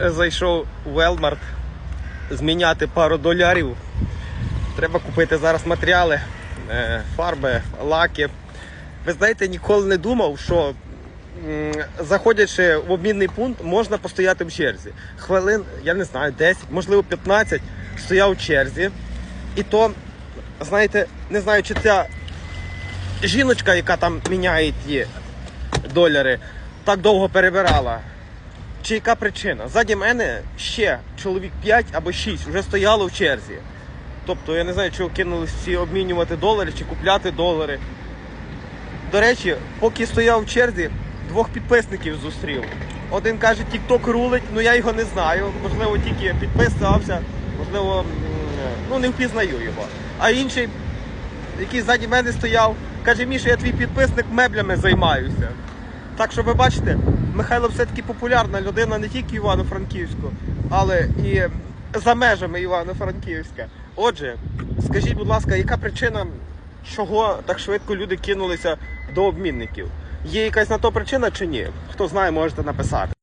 зайшов у Велмарт зміняти пару долярів. Треба купити зараз матеріали, е, фарби, лаки. Ви знаєте, ніколи не думав, що заходячи в обмінний пункт, можна постояти в черзі. Хвилин, я не знаю, 10, можливо 15 стояв в черзі. І то, знаєте, не знаю, чи ця жіночка, яка там міняє ті доляри, так довго перебирала. Чи яка причина? Ззаді мене ще чоловік 5 або 6 вже стояло в черзі. Тобто я не знаю, чи кинулись всі обмінювати долари чи купляти долари. До речі, поки стояв в черзі, двох підписників зустрів. Один каже, TikTok рулить, ну я його не знаю. Можливо, тільки підписався, можливо, ну не впізнаю його. А інший, який ззаді мене стояв, каже, Міша, я твій підписник меблями займаюся. Так що ви бачите, Михайло все-таки популярна людина не тільки Івано-Франківську, але і за межами Івано-Франківська. Отже, скажіть, будь ласка, яка причина, чого так швидко люди кинулися до обмінників? Є якась на то причина чи ні? Хто знає, можете написати.